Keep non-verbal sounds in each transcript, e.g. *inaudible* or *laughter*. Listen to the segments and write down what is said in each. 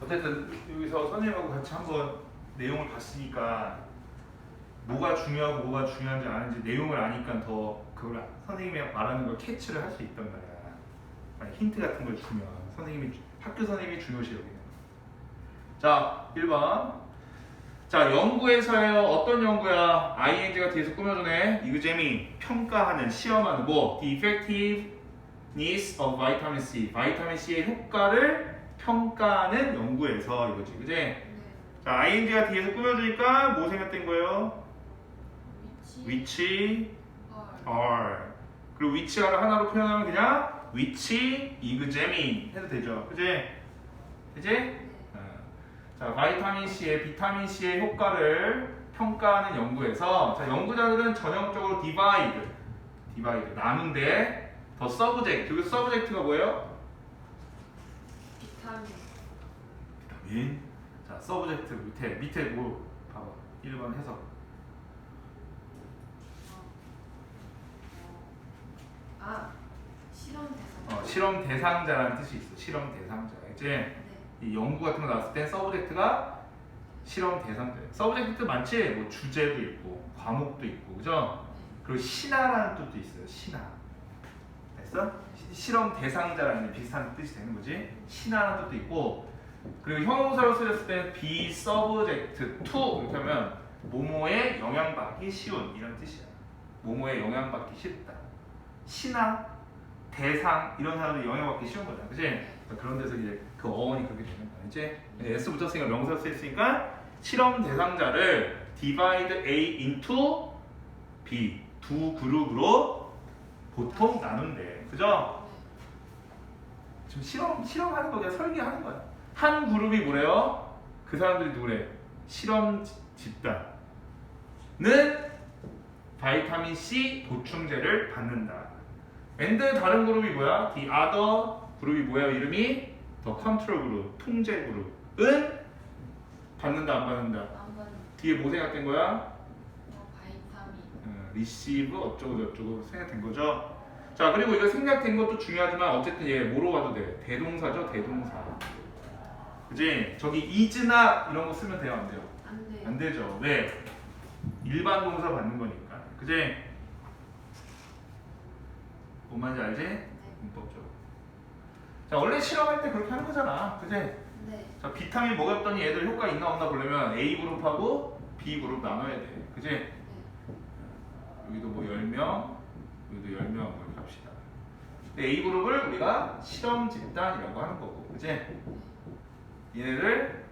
어쨌든 여기서 선생님하고 같이 한번 내용을 봤으니까 뭐가 중요하고 뭐가 중요한지 아는지 내용을 아니까 더 그걸 선생님이 말하는 걸 캐치를 할 수 있단 말이야. 힌트 같은 걸 주면 선생님이 학교 선생님이 중요시 여기는. 자, 1번. 자, 연구에서요. 어떤 연구야? ing가 뒤에서 꾸며주네. 이거 재미. 평가하는, 시험하는 뭐? The effectiveness of vitamin C. 바이타민 C의 효과를 평가하는 연구에서 이거지. 그지? 네. 자, ing가 뒤에서 꾸며주니까 뭐 생각된 거예요? 위치. 위치 헐. are. 그리고 위치를 하나로 표현하면 그냥 위치 이그제민 해도 되죠. 그지? 그지? 네. 어. 자, 바이타민 C의 비타민 C의 효과를 평가하는 연구에서 자, 연구자들은 전형적으로 디바이드, 디바이드 나눈데 더 서브젝트. 여기 서브젝트가 뭐예요? 비타민. 비타민. 자, 서브젝트 밑에 밑에 뭐 봐봐. 1번 해석. 아 실험 대상. 어, 실험 대상자라는 뜻이 있어. 실험 대상자. 이제 네. 이 연구 같은 거 나왔을 땐 서브젝트가 실험 대상자. 서브젝트 많지? 뭐 주제도 있고 과목도 있고 그죠? 그리고 신화라는 뜻도 있어요. 신화. 시- 실험 대상자라는 비슷한 뜻이 되는 거지. 신화라는 뜻도 있고 그리고 형용사로 쓰였을 때 be subject to 이렇게 하면 모모에 영향받기 쉬운 이런 뜻이야. 모모에 영향받기 쉽다. 신화, 대상 이런 사람들이 영향받기 쉬운 거잖아. 그지? 그러니까 그런 데서 이제 그 어원이 그렇게 되는 거야. 이제 S 붙였으니까 명사 쓰였으니까 실험 대상자를 divide A into B 두 그룹으로 보통 나눈대. 그죠? 지금 실험 실험하는 거 그냥 설계하는 거야. 한 그룹이 뭐래요? 그 사람들이 누구래? 실험 지- 집단은 바이타민 C 보충제를 받는다. 앤드 다른 그룹이 뭐야? The other 그룹이 뭐야? 이름이 더 컨트롤 그룹, 통제 그룹은 받는다 안 받는다. 한번 뒤에 뭐 생각된 거야? 어, 바이타민. 어, 리시브 어쩌고 저쩌고 생각된 거죠. 자 그리고 이거 생략된 것도 중요하지만 어쨌든 얘 뭐로 봐도 돼. 대동사죠 대동사. 그지? 저기 is나 이런 거 쓰면 돼요 안 돼요? 안 돼. 안 되죠. 왜? 일반 동사 받는 거니까. 그지? 뭔 말인지 알지? 네. 문법적으로. 자 원래 실험할 때 그렇게 하는 거잖아. 그지? 네. 자 비타민 먹였더니 얘들 효과 있나 없나 보려면 A 그룹하고 B 그룹 나눠야 돼. 그지? 네. 여기도 뭐 10명, 여기도 10명 이렇게 합시다. 근데 A 그룹을 우리가 실험 집단이라고 하는 거고, 그지? 얘네를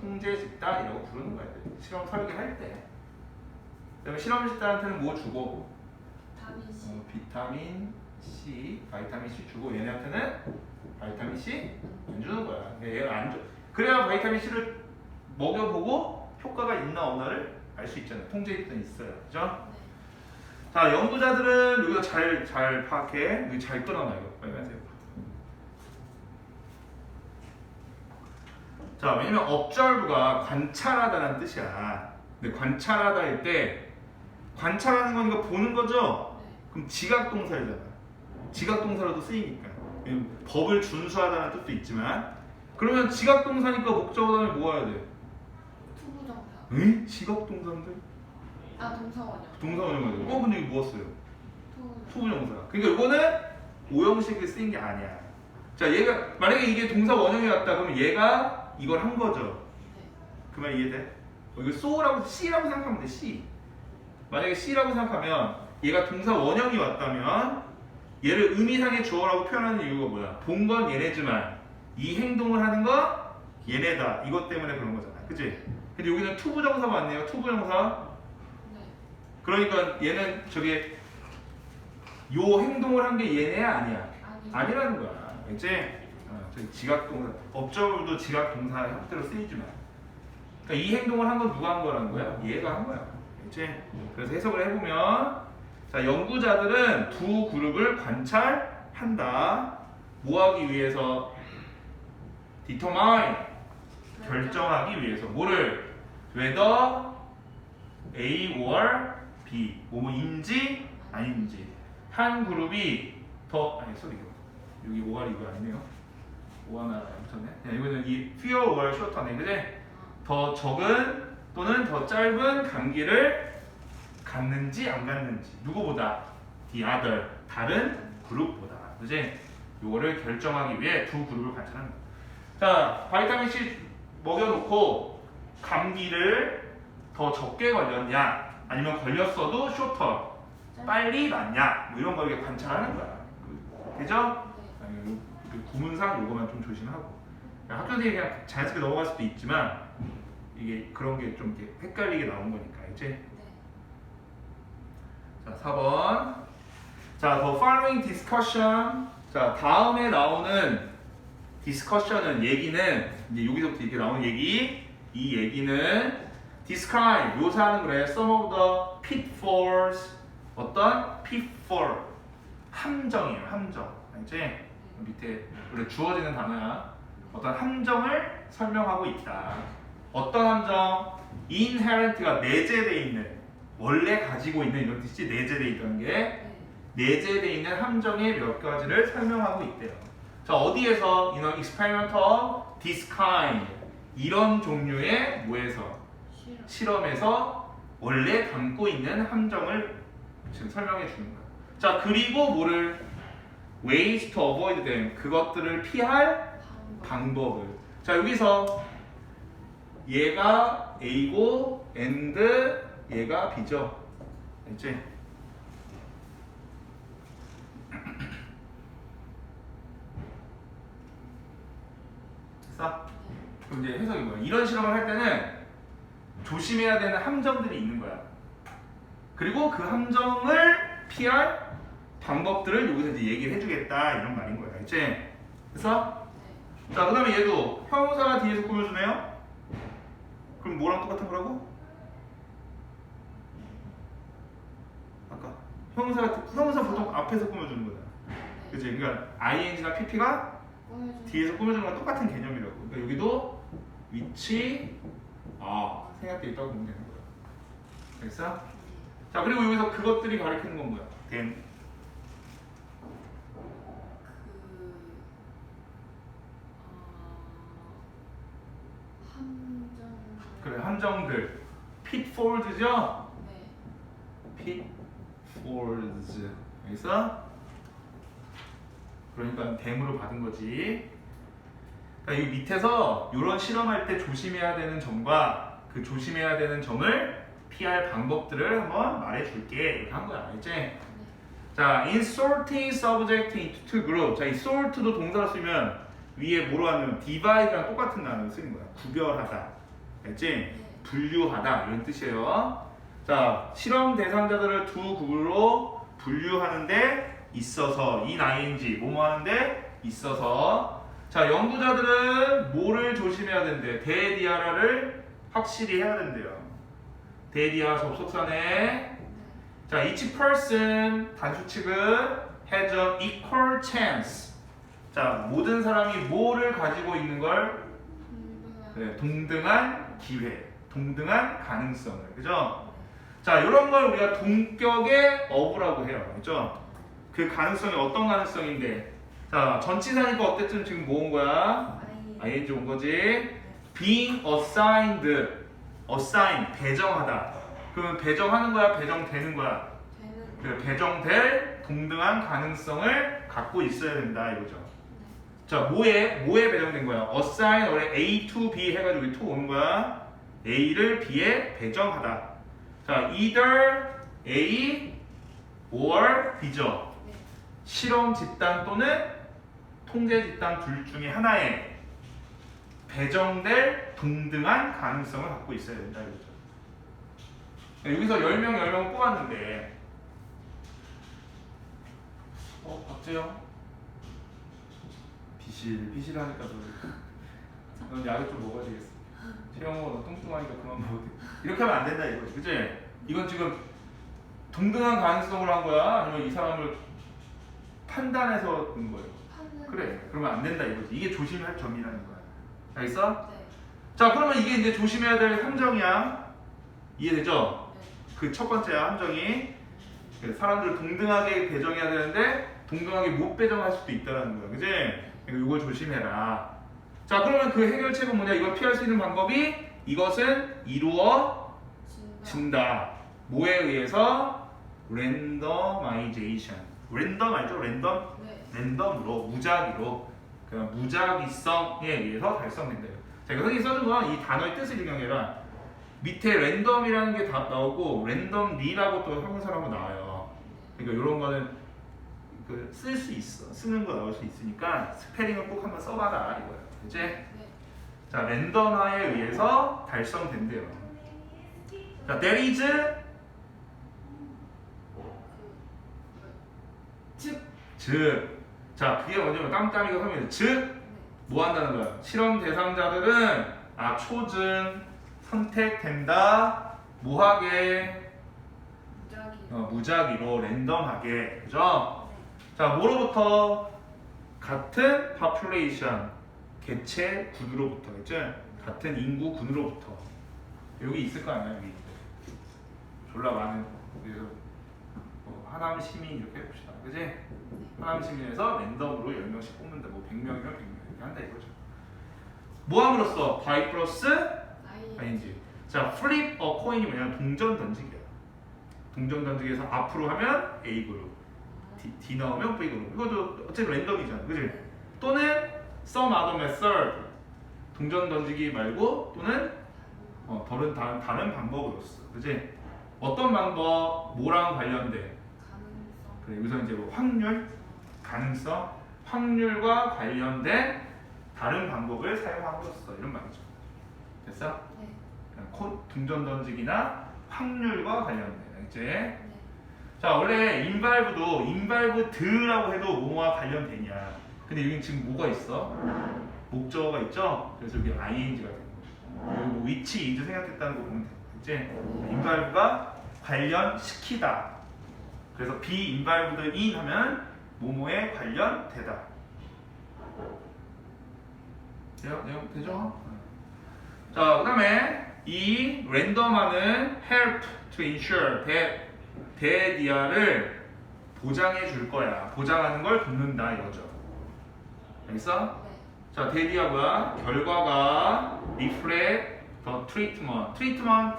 통제. 집단이라고 부르는 거야. 실험 설계할 때. 그다음에 실험 집단한테는 뭐 주고, 비타민 C. 어, 비타민 C, 바이타민 C 주고 얘네한테는 바이타민 C 안 주는 거야. 얘를 안 줘. 그래야 바이타민 C를 먹여보고 효과가 있나 없나를 알 수 있잖아요. 통제 집단이 있어요. 그죠? 네. 자, 연구자들은 여기서 잘, 잘 파악해. 여기 잘 끌어놔, 이거. 빨간색. 자, 왜냐면 observe가 관찰하다라는 뜻이야. 근데 관찰하다일 때, 관찰하는 거니까 보는 거죠? 네. 그럼 지각동사잖아. 지각동사로도 쓰이니까. 법을 준수하다는 뜻도 있지만, 그러면 지각동사니까 목적어 다음에 뭐 해야 돼? 투부정사. 에? 지각동사인데? 아 동사원형. 동사원형 가지고. 어, 근데 이거 뭐 썼어요? 투부정사. 투부정사. 그러니까 이거는 오형식에 쓰인 게 아니야. 자, 얘가 만약에 이게 동사 원형이 왔다 그러면 얘가 이걸 한 거죠. 네. 그 말 이해돼? 어, 이거 so라고 C라고 생각하면 돼. C. 만약에 C라고 생각하면 얘가 동사 원형이 왔다면 얘를 의미상의 주어라고 표현하는 이유가 뭐야? 본 건 얘네지만 이 행동을 하는 건 얘네다. 이것 때문에 그런 거잖아. 그치? 근데 여기는 투부정사 맞네요. 투부정사. 네. 그러니까 얘는 저기 요 행동을 한 게 얘네야 아니야? 아니. 아니라는 거야. 이제 어, 저기 지각동사 법적으로도 지각동사 형태로 쓰이지만 그러니까 이 행동을 한 건 누가 한 거라는 거야? 얘가 한 거야. 이제 그래서 해석을 해보면 자 연구자들은 두 그룹을 관찰한다. 뭐 하기 위해서? determine 결정하기 위해서 뭐를 whether A or B. 뭐뭐인지 아닌지. 한 그룹이 더 아니 소리 여기 5할 이거 아니네요. 뭐 하나 붙었네. 야, 이거는 이 fewer or shorter네, 그지? 더 적은 또는 더 짧은 감기를 갖는지 안 갖는지. 누구보다? The other. 다른 그룹보다. 그지? 요거를 결정하기 위해 두 그룹을 거야. 자, 바이타민 C 먹여놓고 감기를 더 적게 걸렸냐 아니면 걸렸어도 쇼터 빨리 낫냐 뭐 이런 걸 이렇게 관찰하는 거야. 그- 그죠? 네. 구문상 요거만 좀 조심하고 그냥 학교들이 그냥 자연스럽게 넘어갈 수도 있지만 이게 그런 게 좀 이렇게 헷갈리게 나온 거니까 이제 네. 자 4번 자 the following discussion 자 다음에 나오는 discussion은 얘기는 이제 여기서부터 이렇게 나오는 얘기 이 얘기는 describe 묘사하는 거래. Some of the pitfalls. 어떤? pitfall. 함정이에요 함정. 이제 밑에 원래 주어지는 단어야. 어떤 함정을 설명하고 있다. 어떤 함정? inherent가 내재돼 있는 원래 가지고 있는 이런 뜻이 내재돼 있다는 게. 네. 내재돼 있는 함정의 몇 가지를 설명하고 있대요. 자 어디에서? 이런 experimental kind 이런 종류의 뭐에서. 실험에서 원래 담고 있는 함정을 지금 설명해 주는 거야. 자 그리고 뭐를 ways to avoid them 그것들을 피할 방법. 방법을. 자 여기서 얘가 A고 and 얘가 B죠. 알지? 됐어? 그럼 이제 해석이 뭐야? 이런 실험을 할 때는 조심해야 되는 함정들이 있는 거야. 그리고 그 함정을 피할 방법들을 여기서 이제 얘기를 해주겠다 이런 말인 거야. 알지? 그래서 네. 자, 그 다음에 얘도 형용사가 뒤에서 꾸며주네요? 그럼 뭐랑 똑같은 거라고? 아까 형용사가, 형용사 보통 앞에서 꾸며주는 거잖아. 네. 그치? 그러니까 ing나 pp가 뒤에서 꾸며주는 거랑 똑같은 개념이라고. 그러니까 여기도 위치, 아, 생각돼 있다고 보면 되는. 알겠어? 네. 자, 그리고 여기서 그것들이 가리키는 건 뭐야? then. 그 함정. 그래, 함정들. pitfalls죠? 네. pitfalls. 알겠어? 그러니까 댐으로 받은 거지. 그러니까 이 밑에서 이런 실험할 때 조심해야 되는 점과 그 조심해야 되는 점을 피할 방법들을 한번 말해줄게. 이렇게 한 거야. 알지? 네. 자, inserting subject into two group. 자, 이 sort도 동사로 쓰면 위에 뭐로 하면 divide랑 똑같은 단어를 쓰는 거야. 구별하다. 알지? 네. 분류하다 이런 뜻이에요. 자, 실험 대상자들을 두 그룹으로 분류하는데 있어서 인 ing 뭐뭐 하는데 있어서 자 연구자들은 뭐를 조심해야 된대? 대디아라를 확실히 해야 된대요. 대디아 접속사네. 네. 자, each person 단수칙은 has an equal chance. 자, 모든 사람이 뭐를 가지고 있는 걸. 그래, 동등한 기회, 동등한 가능성을, 그죠? 자, 이런 걸 우리가 동격의 어부라고 해요, 그죠? 그 가능성이 어떤 가능성인데? 자, 전치사니까 어쨌든 지금 뭐 온 거야? 아이. ing 온 거지. Being assigned, assign 배정하다. 그러면 배정하는 거야, 배정되는 거야? 되는. 배정될 동등한 가능성을 갖고 있어야 된다 이거죠. 자, 뭐에 뭐에 배정된 거야? assign 원래 A to B 해가지고 to 오는 거야. A를 B에 배정하다. 자, either A or B죠. 네. 실험 집단 또는 통계 집단 둘 중에 하나에 배정될 동등한 가능성을 갖고 있어야 된다 이거죠. 네, 여기서 10명 10명 뽑았는데 어, 박재영 비실 비실 하니까 너, 넌 약을 좀 먹어야 되겠어. 채영아 너 뚱뚱하니까 그만 먹어도 돼. 이렇게 하면 안 된다 이거지, 그치? 이건 지금 동등한 가능성을 한 거야? 아니면 이 사람을 판단해서 든 거예요? 그래, 그러면 안 된다 이거지. 이게 조심할 점이라는 거야. 알겠어? 네. 자, 그러면 이게 이제 조심해야 될 함정이야. 이해되죠? 네. 그첫 번째야 함정이 사람들을 동등하게 배정해야 되는데 동등하게 못 배정할 수도 있다는 거야, 그지? 그러니까 이걸 조심해라. 자, 그러면 그 해결책은 뭐냐? 이걸 피할 수 있는 방법이 이것은 이루어진다. 진다. 뭐에 의해서? 랜더마이제이션. 랜덤 알죠? 랜덤? 네. 랜덤으로 무작위로 그 무작위성에 의해서 달성된대요. 자, 이거 흔히 써준 건 이 단어의 뜻을 증명해라. 밑에 랜덤이라는 게 다 나오고 랜덤리라고 또 형용사로 나와요. 그러니까 이런 거는 그 쓸 수 있어. 쓰는 거 나올 수 있으니까 스페링을 꼭 한번 써봐라 이거야. 그치? 네. 자, 랜덤화에 의해서 달성된대요. 자, there is 즉. 즉, 자, 그게 뭐냐면 깜깜이가 설명해. 즉, 네. 뭐 한다는 거야? 실험 대상자들은 아 초증 선택된다 무작위. 어, 무작위로 랜덤하게 그죠? 자 뭐로부터 같은 population 개체 군으로부터 그죠? 같은 인구 군으로부터 여기 있을 거 아니야 여기 졸라 많은 뭐 하남 시민 이렇게 해봅시다. 그지? 하남 시민에서 랜덤으로 10명씩 뽑는다. 뭐 100명이면 100명 이렇게 한다 이거죠. 뭐 함으로써? by 플러스. 아닌지. 자 flip a coin이 뭐냐면 동전 던지기야 동전 던지기에서 앞으로 하면 A 그룹 D, D 나오면 V 그룹. 이것도 어쨌든 랜덤이잖아 그지? 또는 some other method. 동전 던지기 말고 또는 어, 다른, 다른, 다른 방법으로서. 그지? 어떤 방법? 뭐랑. 그래 여기서 이제 뭐 확률 가능성 확률과 관련된 다른 방법을 사용함으로써 이런 말이죠. 됐어? 네. 코 동전 던지기나 확률과 관련된 이제 네. 자 원래 인발브도 인발브드라고 해도 뭐와 관련되냐. 근데 여기 지금 뭐가 있어? 목적어가 있죠? 그래서 여기 ing가 되는 여기 뭐 위치 이제 생각했다는 거 보면 돼. 이제 인발브가 관련시키다 그래서 비인발브드 인 하면 뭐뭐에 관련되다 돼요? 돼요? 되죠? 자, 그 다음에 이 랜덤화는 help to ensure that 대디아를 보장해 줄 거야. 보장하는 걸 돕는다 이거죠. 알겠어? 네. 자, 대디아 뭐야? 결과가 reflect the treatment. treatment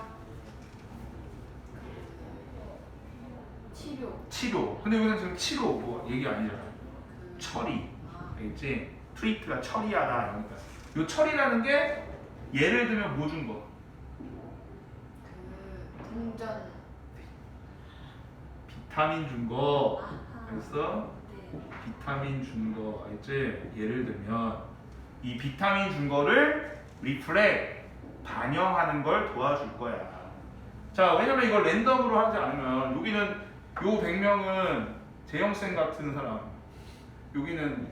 치료. 근데 여기서 지금 치료 뭐 얘기 아니잖아. 그. 처리. 아. 알겠지? treat가 처리하다 이러니까. 요 처리라는 게 예를 들면 뭐 준 거? 그 동전. 비타민 준 거. 알겠어? 네. 비타민 준 거 알지? 예를 들면 이 비타민 준 거를 리플렉 반영하는 걸 도와줄 거야. 자, 왜냐면 이걸 랜덤으로 하지 않으면 여기는 요 100명은 재영 쌤 같은 사람, 여기는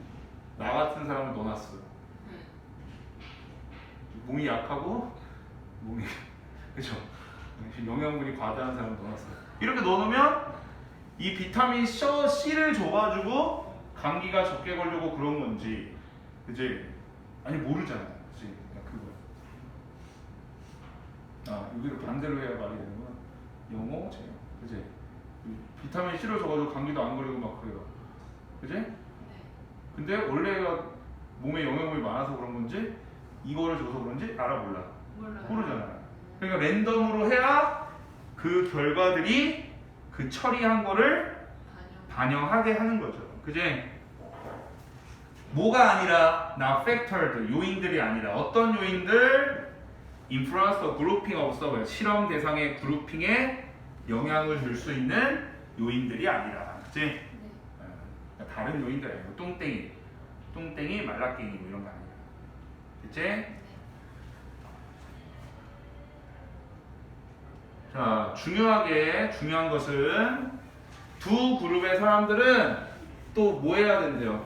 나 같은 사람을 넣어놨어. 몸이 약하고 몸이 *laughs* 그죠? 영양분이 과다한 사람을 넣어놨어. 이렇게 넣어놓으면 이 비타민 C를 줘가지고 감기가 적게 걸리고 그런 건지, 그지? 아니 모르잖아, 그지? 그거. 아 여기를 반대로 해야 말이 되는구나. 영어, 제요, 그지? 비타민 C를 줘가지고 감기도 안 걸리고 막 그래요, 그지? 네. 근데 원래가 몸에 영양분이 많아서 그런 건지 이거를 줘서 그런지 알아 몰라. 몰라요. 모르잖아. 그러니까 랜덤으로 해야 그 결과들이 그 처리한 거를 반영. 반영하게 하는 거죠. 그지? 뭐가 아니라 나 factored 요인들이 아니라 어떤 요인들 grouping of survey 실험 대상의 그룹핑에 영향을 줄 수 있는 요인들이 아니라 그지? 네. 어, 그러니까 다른 요인들 아니고 똥땡이 똥땡이 말라깽이 뭐 이런 거 아니야. 그치? 네. 자, 중요하게 중요한 것은 두 그룹의 사람들은 또 뭐 해야 된대요?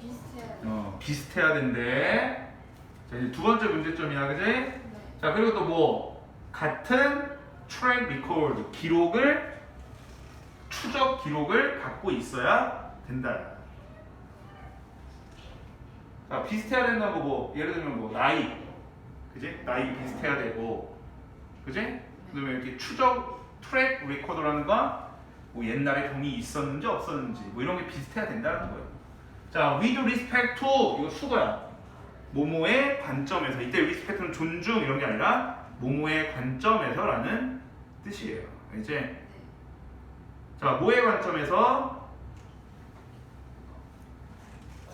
비슷해야 돼. 어, 비슷해야 된대. 자, 이제 두 번째 문제점이야, 그지? 네. 자, 그리고 또 뭐? 같은 트랙 리코드 기록을 추적 기록을 갖고 있어야 된다. 자, 비슷해야 된다는 거 뭐, 예를 들면 뭐, 나이. 그지? 나이 비슷해야 되고. 그지? 그다음에 이렇게 추적 트랙 리코더라는 건뭐 옛날에 병이 있었는지 없었는지 뭐 이런 게 비슷해야 된다는 거예요. 자, with respect to 이거 수거야. 모모의 관점에서 이때 respect는 존중 이런 게 아니라 모모의 관점에서라는 뜻이에요. 이제 자, 모의 관점에서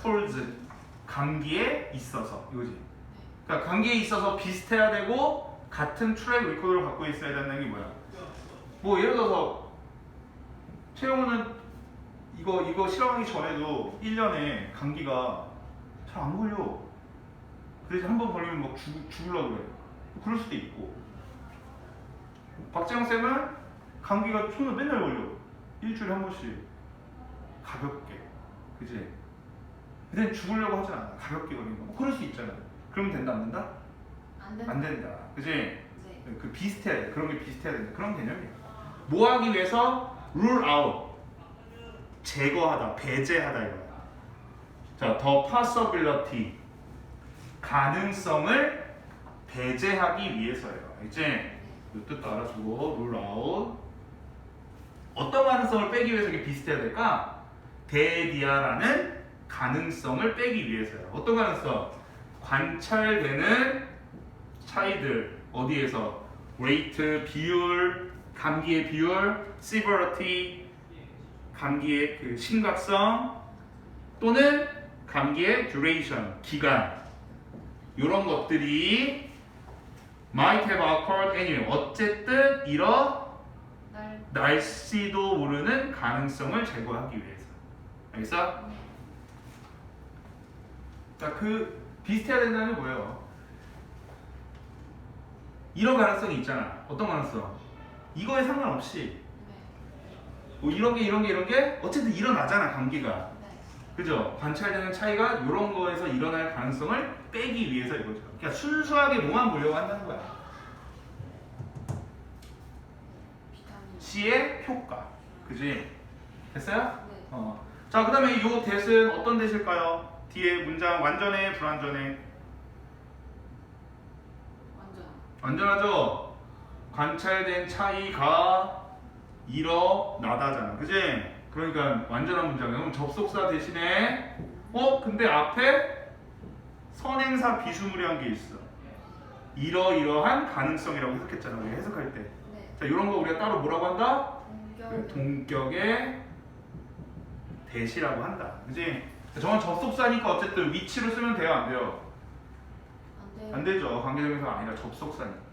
콜즈 감기에 있어서 이거지. 그러니까 감기에 있어서 비슷해야 되고 같은 트랙 리코더를 갖고 있어야 된다는 게 뭐야? 뭐 예를 들어서 최영우는 이거 이거 실험하기 전에도 1년에 감기가 잘 안 걸려. 그래서 한 번 걸리면 막 죽, 죽으려고 그래. 그럴 수도 있고. 박재영 쌤은 감기가 손을 맨날 걸려. 일주일에 한 번씩. 가볍게. 그지? 근데 죽으려고 하진 않아. 가볍게 걸리는 거. 뭐 그럴 수 있잖아. 그러면 된다, 안 된다? 안 된다. 안 된다. 그지? 네. 그 비슷해야 돼. 그런 게 비슷해야 된다. 그런 개념이야. 뭐 하기 위해서 rule out. 제거하다, 배제하다 이거야. 자, the possibility. 가능성을 배제하기 위해서예요. 이제 이 뜻도 알아두고 rule out. 어떤 가능성을 빼기 위해서 이게 비슷해야 될까? 대디아라는 가능성을 빼기 위해서요. 어떤 가능성? 관찰되는 차이들 어디에서 rate 비율, 감기의 비율, severity 감기의 그 심각성 또는 감기의 duration 기간 이런 것들이 might have occurred anyway 어쨌든 일어 날. 날씨도 모르는 가능성을 제거하기 위해서 알겠어? 네. 자, 그 비슷해야 된다는 게 뭐예요? 이런 가능성이 있잖아. 어떤 가능성? 이거에 상관없이 네. 뭐 이런 게 이런 게 이런 게 어쨌든 일어나잖아 감기가. 네. 그죠? 관찰되는 차이가 이런 거에서 일어날 가능성을 빼기 위해서 이거죠. 그러니까 순수하게 뭐만 보려고 한다는 거야. C의 효과. 그지? 됐어요? 네. 어. 자, 그 다음에 이 대은 어떤 대실까요? 뒤에 문장 완전해, 불완전해? 완전. 완전하죠? 관찰된 차이가 일어나다잖아. 그지? 그러니까 완전한. 그럼 접속사 대신에 어? 근데 앞에 선행사 비스무리한 게 있어. 이러이러한 가능성이라고 해석했잖아. 우리 해석할 때. 네. 자, 이런 거 우리가 따로 뭐라고 한다? 동결. 동격의 대시라고 한다. 그지? 저건 접속사니까 어쨌든 위치로 쓰면 돼요, 안 돼요? 안 돼요. 안 되죠. 관계대명사가 아니라 접속사니까.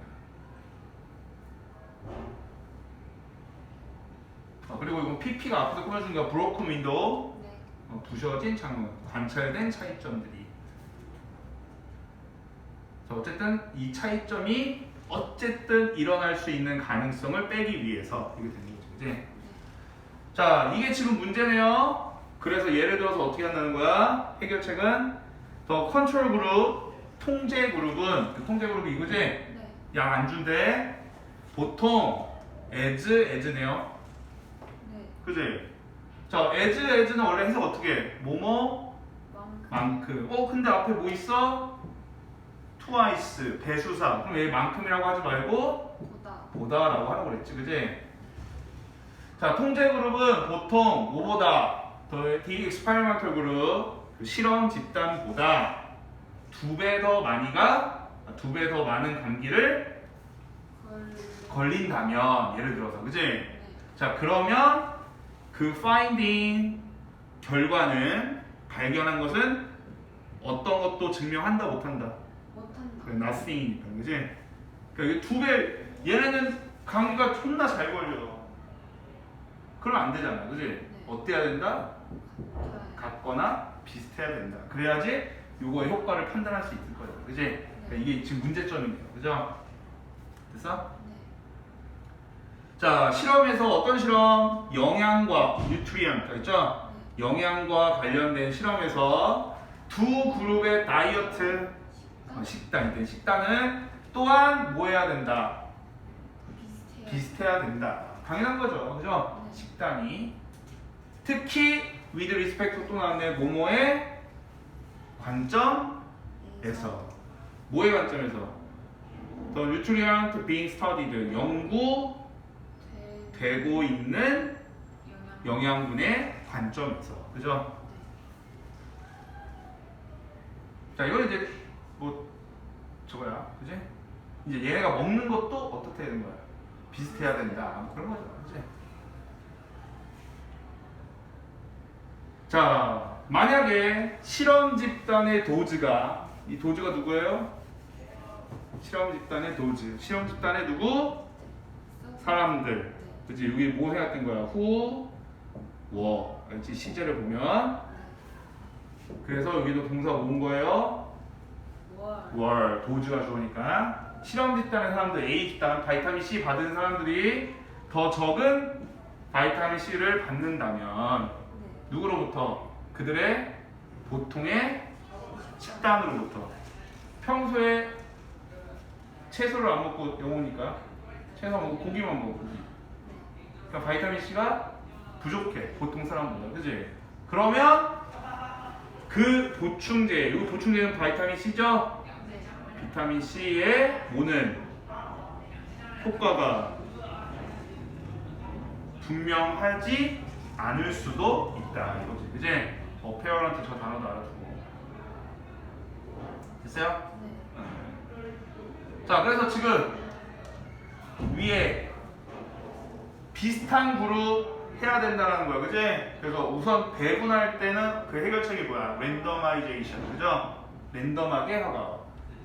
그리고 이건 PP가 앞에서 꾸며준 게 broken window, 네. 어, 부셔진 창문, 관찰된 차이점들이. 자, 어쨌든 이 차이점이 어쨌든 일어날 수 있는 가능성을 빼기 위해서 이게 되는 거죠. 그지? 자, 이게 지금 문제네요. 그래서 예를 들어서 어떻게 한다는 거야? 해결책은 더 컨트롤 그룹, 통제 그룹은 그 통제 그룹이 이거지? 네. 양 안 준대. 보통 as, as네요. 네. 그지? 자, as, as는 원래 해석 어떻게 해? 뭐뭐 만큼. 어, 근데 앞에 뭐 있어? twice, 배수사. 그럼 얘 만큼이라고 하지 말고 보다. 보다라고 하라고 그랬지, 그지? 자, 통제 그룹은 보통 뭐보다 더 the experimental 그룹 그 실험 집단보다 두 배 더 많이가 두 배 더 많은 감기를 걸. 걸린다면 예를 들어서, 그지? 네. 자, 그러면 그 finding 결과는 발견한 것은 어떤 것도 증명한다 못한다. 못한다. 그 nothing이니까, 그지? 그러니까 이게 두 배, 얘네는 감기가 존나 잘 걸려. 그러면 안 되잖아, 그지? 어때야 된다? 같거나 비슷해야 된다. 그래야지 요거의 효과를 판단할 수 있을 거예요, 그지? 그러니까 이게 지금 문제점이에요, 그죠? 됐어? 네. 자, 실험에서 어떤 실험? 영양과 뉴트리언트 있죠? 영양과 관련된 실험에서 두 그룹의 다이어트 어, 식단. 식단, 식단은 또한 뭐 해야 된다? 비슷해요. 비슷해야 된다. 당연한 거죠. 그죠? 네. 식단이. 특히 with respect 또 나왔네. 모모의 관점에서. 뭐의 관점에서? The nutrient being studied. 연구 되고 대. 있는 영양. 영양분의 관점에서. 그죠? 자 이거는 이제 뭐 저거야 그지? 이제 얘네가 먹는 것도 어떻게 되는 거야? 비슷해야 된다 뭐 그런 거죠 그지? 자 만약에 실험 집단의 도즈가 이 도즈가 누구예요? 실험 집단의 도즈 실험 집단의 누구? 사람들 그지 여기 뭐 생각된 거야? 후, 워. 알지? 시제를 보면. 그래서 여기도 동사 온 거예요? 월. 월. 도주가 좋으니까. 실험 집단의 사람들 A 집단 바이타민 C 받은 사람들이 더 적은 바이타민 C를 받는다면 네. 누구로부터? 그들의 보통의 식단으로부터. 평소에 채소를 안 먹고 영어니까? 채소 안 먹고 고기만 먹고 고기 그러니까 바이타민 C가 부족해 보통 사람보다 그지 그러면 그 보충제 이 보충제는 바이타민 C죠 네. 비타민 C의 오는 효과가 분명하지 않을 수도 있다 이거지 그지? 어, 페어런트 저 단어도 알아두고 됐어요? 네. 자 그래서 지금 위에 비슷한 그룹 해야 된다는 거야 그지? 그래서 우선 배분할 때는 그 해결책이 뭐야? 랜더마이제이션 그죠? 랜덤하게 하가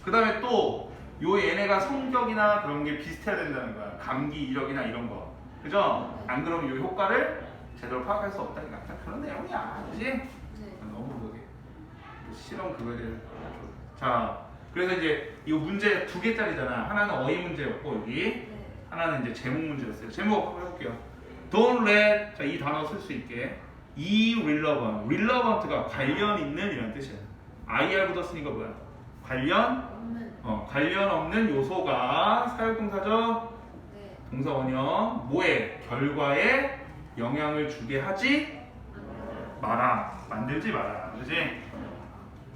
그 다음에 또 요 얘네가 성격이나 그런 게 비슷해야 된다는 거야 감기 이력이나 이런 거 그죠? 안 그러면 요 효과를 제대로 파악할 수 없다니까 딱 그런 내용이야 그지? 네. 너무 그게 뭐 실험 그거에 대해서 자 그래서 이제 이 문제 두 개짜리잖아 하나는 어휘 문제였고 여기 네. 하나는 이제 제목 문제였어요. 제목 한번 해볼게요. Don't let 자 이 단어 쓸 수 있게. irrelevant. relevant가 관련 있는 이런 뜻이야 ir 붙었으니까 뭐야? 관련? 없는. 어 관련 없는 요소가 사용동사죠? 네. 동사 원형. 뭐에? 결과에 영향을 주게 하지 안 마라. 만들지 마라. 그지?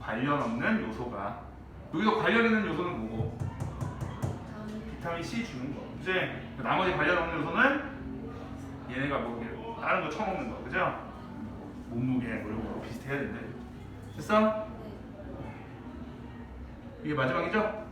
관련 없는 요소가. 여기서 관련 있는 요소는 뭐고. 비타민 C 주는 거 그지 나머지 관련 요소는 얘네가 뭐 다른 거 처먹는 거 그죠? 몸무게 뭐 이런 거 비슷해야 된대. 됐어? 네. 이게 마지막이죠